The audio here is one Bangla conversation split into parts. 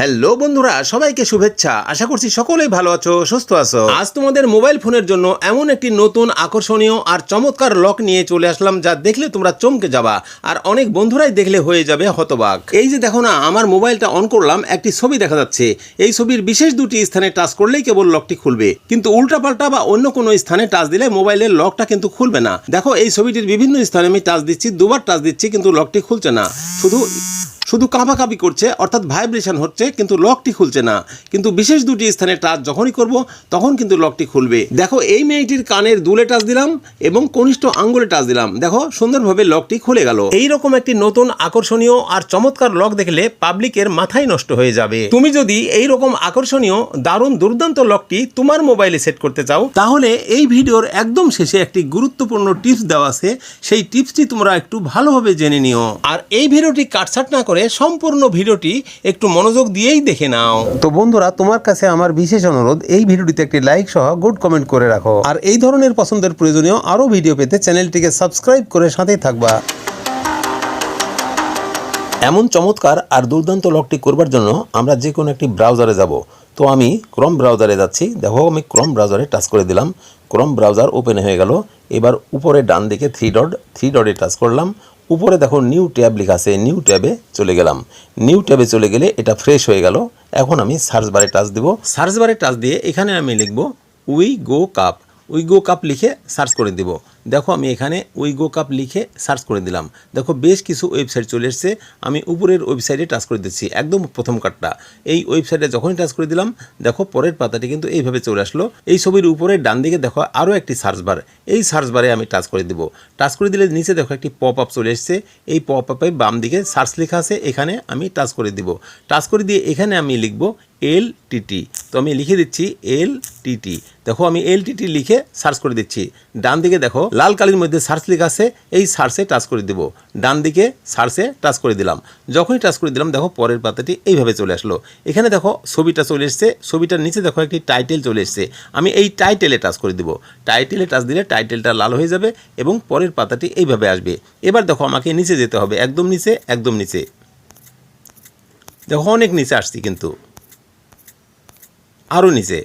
হ্যালো বন্ধুরা, সবাইকে শুভেচ্ছা। আশা করছি সকলেই ভালো আছো, সুস্থ আছো। আজ তোমাদের মোবাইল ফোনের জন্য এমন একটি নতুন, আকর্ষণীয় আর চমৎকার লক নিয়ে চলে আসলাম, যা দেখলে তোমরা চমকে যাবা, আর অনেক বন্ধুরাই দেখলে হয়ে যাবে হতবাক। এই যে দেখো না, আমার মোবাইলটা অন করলাম, একটি ছবি দেখা যাচ্ছে। এই ছবির বিশেষ দুটি স্থানে টাচ করলেই কেবল লকটি খুলবে। কিন্তু উল্টাপাল্টা বা অন্য কোনো স্থানে টাচ দিলে মোবাইলের লকটা কিন্তু খুলবে না। দেখো, এই ছবিটির বিভিন্ন স্থানে আমি টাচ দিচ্ছি, দুবার টাচ দিচ্ছি, কিন্তু লকটি খুলছে না। শুধু শুধু কাঁপাকাঁপি করছে, অর্থাৎ ভাইব্রেশন হচ্ছে, কিন্তু লকটি খুলছে না। কিন্তু বিশেষ দুটি স্থানে টাচ যখনই করব, তখন কিন্তু লকটি খুলবে। দেখো, এই মেয়েটির কানের দুলে টাচ দিলাম এবং কনিষ্ঠ আঙ্গুলে টাচ দিলাম। দেখো, সুন্দরভাবে লকটি খুলে গেল। এই রকম একটি নতুন আকর্ষণীয় আর চমৎকার লক দেখলে পাবলিকের মাথায় নষ্ট হয়ে যাবে। তুমি যদি এই রকম আকর্ষণীয়, দারুণ, দুর্দান্ত লকটি তোমার মোবাইলে সেট করতে চাও, তাহলে এই ভিডিওর একদম শেষে একটি গুরুত্বপূর্ণ টিপস দেওয়া আছে। সেই টিপসটি তোমরা একটু ভালোভাবে জেনে নিও। আর এই ভিডিওটি কাটছাট না করে সম্পূর্ণ ভিডিওটি একটু মনোযোগ দিয়েই দেখে নাও। তো বন্ধুরা, তোমার কাছে আমার বিশেষ অনুরোধ, এই ভিডিওটিতে একটি লাইক সহ গুড কমেন্ট করে রাখো। আর এই ধরনের পছন্দের প্রয়োজনীয় আরও ভিডিও পেতে চ্যানেলটিকে সাবস্ক্রাইব করে সাথেই থাকবা। এমন চমৎকার আর দুর্দান্ত লকটি করবার জন্য আমরা যে কোনো একটি ব্রাউজারে যাব। তো আমি ক্রম ব্রাউজারে যাচ্ছি। দেখো, আমি ক্রম ব্রাউজারে টাচ করে দিলাম। ক্রম ব্রাউজার ওপেন হয়ে গেল। এবার উপরে ডান দিকে থ্রি ডট থ্রি ডটে টাচ করলাম। উপরে দেখো নিউ ট্যাব লেখা আছে নিউ ট্যাবে চলে গেলাম। নিউ ট্যাবে চলে গেলে এটা ফ্রেশ হয়ে গেল। এখন আমি সার্চ বারে টাচ দেব। সার্চ বারে টাচ দিয়ে এখানে আমি লিখব we go cup we go cup লিখে সার্চ করে দিব। দেখো আমি এখানে উইগো কাপ লিখে সার্চ করে দিলাম। দেখো বেশ কিছু ওয়েবসাইট চলে এসছে, আমি উপরের ওয়েবসাইটে টাচ করে দিচ্ছি, একদম প্রথম কার্ডটা এই ওয়েবসাইটে যখনই টাচ করে দিলাম, দেখো পরের পাতাটি কিন্তু এইভাবে চলে আসলো। এই ছবির উপরে ডান দিকে দেখো আরও একটি সার্চ বার এই সার্চ বারে আমি টাচ করে দিব। টাচ করে দিলে নিচে দেখো একটি পপ আপ চলে এসছে, এই পপ আপে বাম দিকে সার্চ লেখা আছে, এখানে আমি টাচ করে দিব। টাচ করে দিয়ে এখানে আমি লিখব এল টিটি তো আমি লিখে দিচ্ছি এল টিটি দেখো, আমি এল টিটি লিখে সার্চ করে দিচ্ছি। ডান দিকে দেখো, লাল কালির মধ্যে সার্চ লেখা আছে, এই সার্চে টাচ করে দিব। ডান দিকে সার্চে টাচ করে দিলাম। যখনই টাচ করে দিলাম, দেখো, পরের পাতাটি এইভাবে চলে আসলো। এখানে দেখো, ছবিটা চলে এসছে। ছবিটার নিচে দেখো, একটি টাইটেল চলে এসছে। আমি এই টাইটেলে টাচ করে দিব। টাইটেলে টাচ দিলে টাইটেলটা লাল হয়ে যাবে এবং পরের পাতাটি এইভাবে আসবে। এবার দেখো, আমাকে নিচে যেতে হবে। একদম নিচে একদম নিচে। দেখো, অনেক নিচে আসছি কিন্তু। আরও নিচে।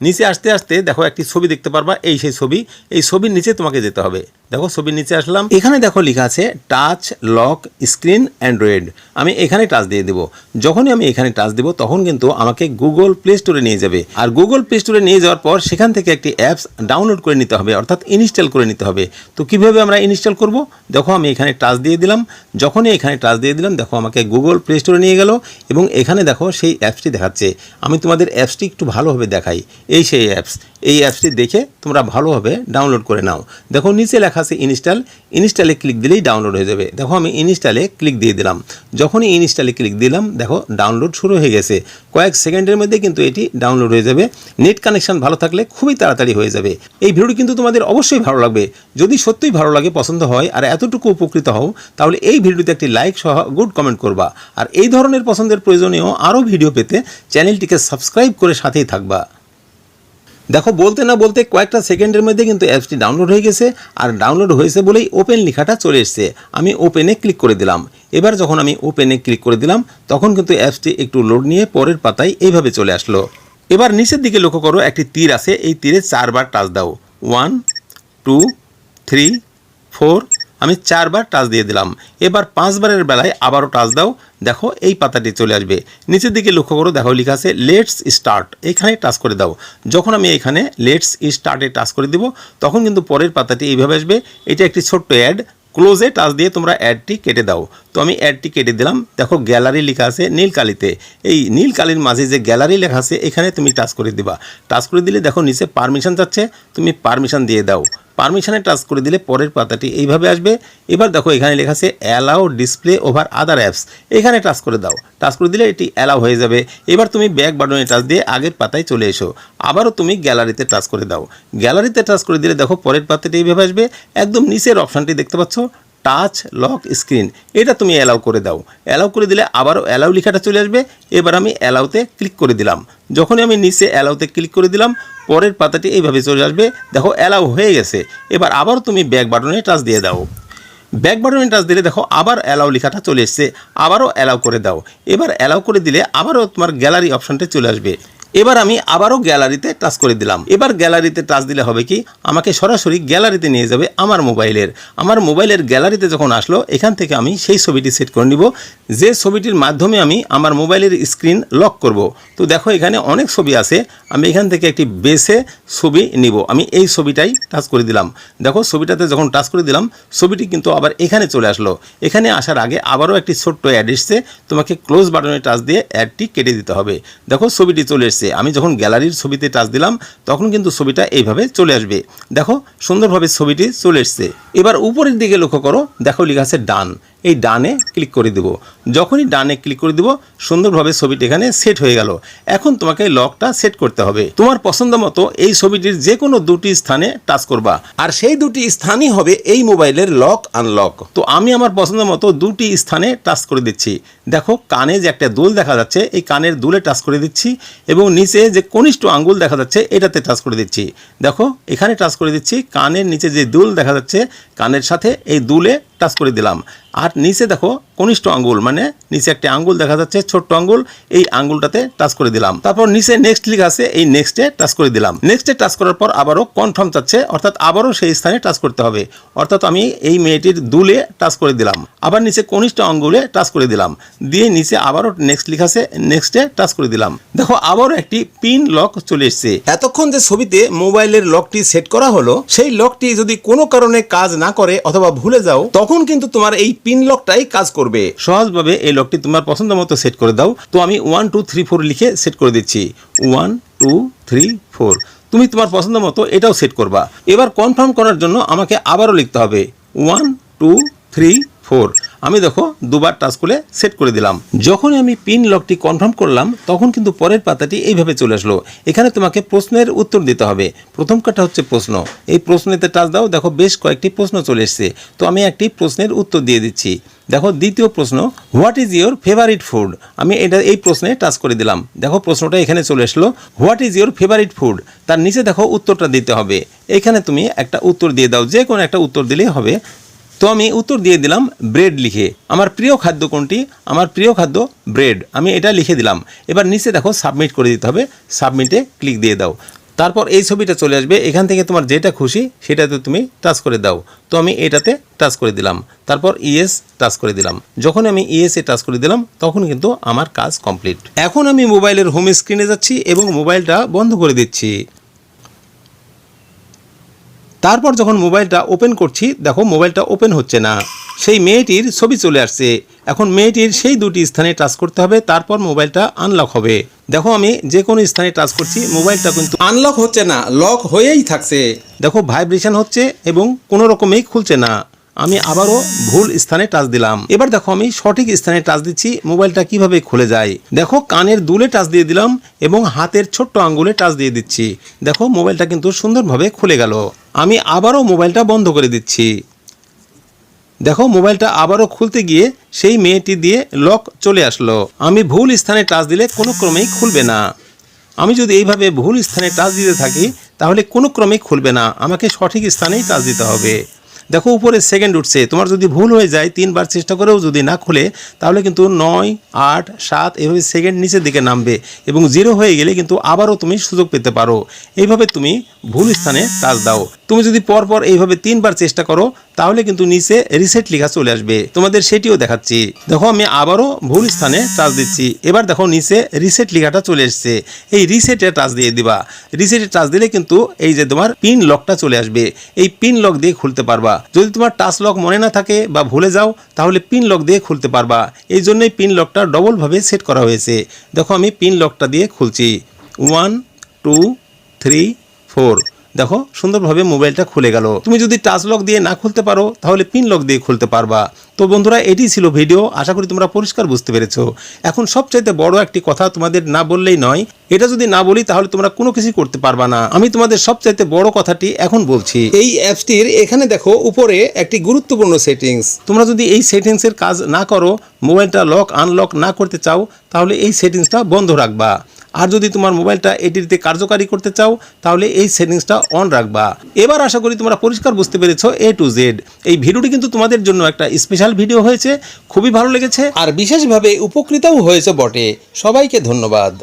নিচে আসতে আসতে দেখো একটি ছবি দেখতে পারবা, এই সেই ছবি। এই ছবির নিচে তোমাকে যেতে হবে। দেখো ছবির নিচে আসলাম। এখানে দেখো লেখা আছে টাচ লক স্ক্রিন অ্যান্ড্রয়েড আমি এখানে টাচ দিয়ে দেবো। যখনই আমি এখানে টাচ দেবো, তখন কিন্তু আমাকে গুগল প্লে স্টোরে নিয়ে যাবে। আর গুগল প্লে স্টোরে নিয়ে যাওয়ার পর, সেখান থেকে একটি অ্যাপস ডাউনলোড করে নিতে হবে, অর্থাৎ ইনস্টল করে নিতে হবে। তো কীভাবে আমরা ইনস্টল করব? দেখো, আমি এখানে টাচ দিয়ে দিলাম। যখনই এখানে টাচ দিয়ে দিলাম, দেখো, আমাকে গুগল প্লে স্টোরে নিয়ে গেল। এবং এখানে দেখো, সেই অ্যাপসটি দেখাচ্ছে। আমি তোমাদের অ্যাপসটি একটু ভালোভাবে দেখাই। এই সেই অ্যাপস এই অ্যাপসটি দেখে তোমরা ভালোভাবে ডাউনলোড করে নাও। দেখো, নিচে লেখা আছে ইনস্টল ইনস্টলে ক্লিক দিলেই ডাউনলোড হয়ে যাবে। দেখো, আমি ইনস্টলে ক্লিক দিয়ে দিলাম। যখনই ইনস্টলে ক্লিক দিলাম, দেখো ডাউনলোড শুরু হয়ে গেছে। কয়েক সেকেন্ডের মধ্যে কিন্তু এটি ডাউনলোড হয়ে যাবে। নেট কানেকশন ভালো থাকলে খুবই তাড়াতাড়ি হয়ে যাবে। এই ভিডিওটি কিন্তু তোমাদের অবশ্যই ভালো লাগবে। যদি সত্যিই ভালো লাগে, পছন্দ হয়, আর এতটুকু উপকৃত হও, তাহলে এই ভিডিওতে একটি লাইক সহ গুড কমেন্ট করবা। আর এই ধরনের পছন্দের প্রয়োজনীয় আরও ভিডিও পেতে চ্যানেলটিকে সাবস্ক্রাইব করে সাথেই থাকবা। দেখো, বলতে না বলতে কয়েকটা সেকেন্ডের মধ্যে কিন্তু অ্যাপসটি ডাউনলোড হয়ে গেছে আর ডাউনলোড হয়েছে বলেই ওপেন লেখাটা চলে এসছে। আমি ওপেনে ক্লিক করে দিলাম। এবার যখন আমি ওপেনে ক্লিক করে দিলাম, তখন কিন্তু অ্যাপসটি একটু লোড নিয়ে পরের পাতায় এইভাবে চলে আসলো। এবার নিচের দিকে লক্ষ্য করো, একটি তীর আছে। এই তীরে চারবার টাচ দাও। ওয়ান, টু, থ্রি, ফোর, আমি চারবার টাচ দিয়ে দিলাম। এবার পাঁচবারের বেলায় আবারও টাচ দাও। দেখো, এই পাতাটি চলে আসবে। নিচের দিকে লক্ষ্য করো, দেখো, লেখা আছে লেটস স্টার্ট এখানে টাচ করে দাও। যখন আমি এখানে লেটস স্টার্টে টাচ করে দিব, তখন কিন্তু পরের পাতাটি এইভাবে আসবে। এটা একটি ছোট্ট অ্যাড। ক্লোজে টাচ দিয়ে তোমরা অ্যাডটি কেটে দাও। তো আমি অ্যাডটি কেটে দিলাম। দেখো, গ্যালারি লেখা আছে নীল কালিতে এই নীল কালির মাঝে যে গ্যালারি লেখা আছে, এখানে তুমি টাচ করে দিবা। টাচ করে দিলে দেখো, নিচে পারমিশন যাচ্ছে। তুমি পারমিশন দিয়ে দাও। পারমিশনে টাচ করে দিলে পরের পাতাটি এইভাবে আসবে। এবার দেখো এখানে লেখা আছে allow display over other apps এখানে টাচ করে দাও। টাচ করে দিলে এটি অ্যালাও হয়ে যাবে। এবার তুমি ব্যাক বাটনে টাচ দিয়ে আগের পাতায় চলে এসো। আবারও তুমি গ্যালারিতে টাচ করে দাও। গ্যালারিতে টাচ করে দিলে দেখো পরের পাতাটি এইভাবে আসবে। একদম নিচের অপশানটি দেখতে পাচ্ছ। টাচ লক স্ক্রিন এটা তুমি অ্যালাউ করে দাও। অ্যালাউ করে দিলে আবারও অ্যালাউ লেখাটা চলে আসবে। এবার আমি অ্যালাউতে ক্লিক করে দিলাম। যখনই আমি নিচে অ্যালাউতে ক্লিক করে দিলাম, পরের পাতাটি এইভাবে চলে আসবে। দেখো অ্যালাউ হয়ে গেছে। এবার আবারও তুমি ব্যাক বাটনে টাচ দিয়ে দাও। ব্যাক বাটনে টাচ দিলে দেখো, আবার অ্যালাউ লেখাটা চলে এসছে। আবারও অ্যালাউ করে দাও। এবার অ্যালাউ করে দিলে আবারও তোমার গ্যালারি অপশানটা চলে আসবে। এবার আমি আবারও গ্যালারিতে টাচ করে দিলাম। এবার গ্যালারিতে টাচ দিলে হবে কি? আমাকে সরাসরি গ্যালারিতে নিয়ে যাবে আমার মোবাইলের। আমার মোবাইলের গ্যালারিতে যখন আসলো, এখান থেকে আমি সেই ছবিটি সেট করে নিব। যে ছবিটির মাধ্যমে আমি আমার মোবাইলের স্ক্রিন লক করব। তো দেখো, এখানে অনেক ছবি আছে। আমি এখান থেকে একটি বেসে ছবি নিব। আমি এই ছবিটাই টাচ করে দিলাম। দেখো, ছবিটাতে যখন টাচ করে দিলাম, ছবিটি কিন্তু আবার এখানে চলে আসলো। এখানে আসার আগে আবারও একটি ছোট্ট অ্যাড এসছে। তোমাকে ক্লোজ বাটনে টাচ দিয়ে অ্যাডটি কেটে দিতে হবে। দেখো, ছবিটি চলে এসছে। আমি যখন গ্যালারির ছবিতে টাচ দিলাম, তখন কিন্তু ছবিটা এইভাবে চলে আসবে। দেখো, সুন্দরভাবে ছবিটি চলে এসছে। এবার উপরের দিকে লক্ষ্য করো। দেখো, লেখা আছে ডান। এই ডানে ক্লিক করে দেব। যখনই ডানে ক্লিক করে দিব, সুন্দরভাবে ছবিটি এখানে সেট হয়ে গেল। এখন তোমাকে লকটা সেট করতে হবে। তোমার পছন্দ মতো এই ছবিটির যে কোনো দুটি স্থানে টাচ করবা। আর সেই দুটি স্থানই হবে এই মোবাইলের লক আনলক তো আমি আমার পছন্দ মতো দুটি স্থানে টাচ করে দিচ্ছি। দেখো, কানে যে একটা দুল দেখা যাচ্ছে, এই কানের দুলে টাচ করে দিচ্ছি এবং নিচে যে কনিষ্ঠ আঙ্গুল দেখা যাচ্ছে, এটাতে টাচ করে দিচ্ছি। দেখো, এখানে টাচ করে দিচ্ছি, কানের নিচে যে দুল দেখা যাচ্ছে, কানের সাথে এই দুলে টাচ করে দিলাম। আর নিচে দেখো কনিষ্ঠ আঙ্গুল মানে নিচে একটি আঙ্গুল দেখা যাচ্ছে, ছোট্ট আঙ্গুল, এই আঙ্গুলটাতে টাচ করে দিলাম। তারপর নিচে নেক্সট লিখ আছে, এই নেক্সটে টাচ করে দিলাম। নেক্সটে টাচ করার পর আবারও কনফার্ম চাচ্ছে, অর্থাৎ আবারও সেই স্থানে টাচ করতে হবে। অর্থাৎ আমি এই মেয়েটির দুলে টাচ করে দিলাম। আবার নিচে কনিষ্ঠ আঙ্গুলে টাচ করে দিলাম। দিয়ে নিচে আবারও নেক্সট লিখ আছে নেক্সটে টাচ করে দিলাম। দেখো, আবারও একটি পিন লক চলে এসছে। এতক্ষণ যে ছবিতে মোবাইলের লকটি সেট করা হলো, সেই লকটি যদি কোনো কারণে কাজ না করে অথবা ভুলে যাও, তখন কিন্তু তোমার এই পিন লকটাই কাজ করবে। সহজভাবে এই লকটি তোমার পছন্দ মতো সেট করে দাও। তো আমি ওয়ান টু থ্রি ফোর লিখে সেট করে দিচ্ছি। ওয়ান টু থ্রি ফোর তুমি তোমার পছন্দ মতো এটাও সেট করবা। এবার কনফার্ম করার জন্য আমাকে আবারও লিখতে হবে। One two three four. আমি দেখো দুবার টাচ করে সেট করে দিলাম। যখনই আমি পিন লকটি কনফার্ম করলাম, তখন কিন্তু পরের পাতাটি এইভাবে চলে আসলো। এখানে তোমাকে প্রশ্নের উত্তর দিতে হবে। প্রথম কাটা হচ্ছে প্রশ্ন। এই প্রশ্নেতে টাচ দাও, দেখো বেশ কয়েকটি প্রশ্ন চলে এসছে। তো আমি একটি প্রশ্নের উত্তর দিয়ে দিচ্ছি। দেখো দ্বিতীয় প্রশ্ন what is your favourite food আমি এটা, এই প্রশ্নে টাচ করে দিলাম। দেখো প্রশ্নটা এখানে চলে আসলো what is your favourite food তার নিচে দেখো উত্তরটা দিতে হবে। এখানে তুমি একটা উত্তর দিয়ে দাও যে কোনো একটা উত্তর দিলেই হবে। তো আমি উত্তর দিয়ে দিলাম ব্রেড লিখে। আমার প্রিয় খাদ্য কোনটি? আমার প্রিয় খাদ্য ব্রেড আমি এটা লিখে দিলাম। এবার নিচে দেখো সাবমিট করে দিতে হবে। সাবমিটে ক্লিক দিয়ে দাও। তারপর এই ছবিটা চলে আসবে। এখান থেকে তোমার যেটা খুশি সেটাতে তুমি টাচ করে দাও। তো আমি এটাতে টাচ করে দিলাম। তারপর ইএস টাচ করে দিলাম। যখন আমি ইএস টাচ করে দিলাম, তখন কিন্তু আমার কাজ কমপ্লিট এখন আমি মোবাইলের হোম স্ক্রিনে যাচ্ছি এবং মোবাইলটা বন্ধ করে দিচ্ছি। তারপর যখন মোবাইলটা ওপেন করছি, দেখো মোবাইলটা ওপেন হচ্ছে না। সেই মেয়েটির ছবি চলে আসছে। এখন মেয়েটির সেই দুটি স্থানে টাচ করতে হবে, তারপর মোবাইলটা আনলক হবে। দেখো আমি যে কোনো স্থানে টাচ করছি, মোবাইলটা কিন্তু আনলক হচ্ছে না লক হয়েই থাকছে। দেখো ভাইব্রেশন হচ্ছে এবং কোনো রকমেই খুলছে না। আমি আবারও ভুল স্থানে টাচ দিলাম। এবার দেখো, আমি সঠিক স্থানে টাচ দিচ্ছি, মোবাইলটা কীভাবে খুলে যায়। দেখো, কানের দুলে টাচ দিয়ে দিলাম এবং হাতের ছোট্ট আঙ্গুলে টাচ দিয়ে দিচ্ছি। দেখো, মোবাইলটা কিন্তু সুন্দরভাবে খুলে গেল। আমি আবারও মোবাইলটা বন্ধ করে দিচ্ছি। দেখো, মোবাইলটা আবারও খুলতে গিয়ে সেই মেয়েটি দিয়ে লক চলে আসলো। আমি ভুল স্থানে টাচ দিলে কোনো ক্রমেই খুলবে না। আমি যদি এইভাবে ভুল স্থানে টাচ দিতে থাকি, তাহলে কোনো ক্রমেই খুলবে না। আমাকে সঠিক স্থানেই টাচ দিতে হবে। দেখো উপরে সেকেন্ড উঠছে। তোমার যদি ভুল হয়ে যায়, তিনবার চেষ্টা করেও যদি না খুলে, তাহলে কিন্তু নয়, আট, সাত এভাবে সেকেন্ড নিচের দিকে নামবে এবং জিরো হয়ে গেলে কিন্তু আবারও তুমি সুযোগ পেতে পারো। এইভাবে তুমি ভুল স্থানে টাচ দাও। তুমি যদি পরপর এইভাবে তিনবার চেষ্টা করো, তাহলে কিন্তু নিচে রিসেট লেখা চলে আসবে। তোমাদের সেটিও দেখাচ্ছি। দেখো, আমি আবারও ভুল স্থানে টাচ দিচ্ছি। এবার দেখো, নিচে রিসেট লেখাটা চলে এসছে। এই রিসেটে টাচ দিয়ে দিবা। রিসেটে টাচ দিলে কিন্তু এই যে তোমার পিন লকটা চলে আসবে। এই পিন লক দিয়ে খুলতে পারবা যদি তোমার টাচ লক মনে না থাকে বা ভুলে যাও, তাহলে পিন লক দিয়ে খুলতে পারবা। এই জন্যই পিন লকটা ডবলভাবে সেট করা হয়েছে। দেখো আমি পিন লকটা দিয়ে খুলছি। One, two, three, four. দেখো, সুন্দরভাবে মোবাইলটা খুলে গেল। তুমি যদি টাচ লক দিয়ে না খুলতে পারো, তাহলে পিন লক দিয়ে খুলতে পারবা। তো বন্ধুরা, এটি ছিল ভিডিও। আশা করি তোমরা পরিষ্কার বুঝতে পেরেছ। এখন সবচাইতে বড় একটি কথা তোমাদের না বললেই নয়, এটা যদি না বলি তাহলে তোমরা কোনো কিছু করতে পারবা না। আমি তোমাদের সবচাইতে বড় কথাটি এখন বলছি। এই অ্যাপসটির এখানে দেখো, উপরে একটি গুরুত্বপূর্ণ সেটিংস। তোমরা যদি এই সেটিংসের কাজ না করো, মোবাইলটা লক, আনলক না করতে চাও, তাহলে এই সেটিংসটা বন্ধ রাখবা। আর যদি তোমার মোবাইলটা এটিতে কার্যকারী করতে চাও, তাহলে এই সেটিংসটা অন রাখবা। এবার আশা করি তোমরা পরিষ্কার বুঝতে পেরেছ এ টু জেড এই ভিডিওটি কিন্তু তোমাদের জন্য একটা স্পেশাল ভিডিও হয়েছে, খুবই ভালো লেগেছে, আর বিশেষভাবে উপকৃতও হয়েছে বটে। সবাইকে ধন্যবাদ।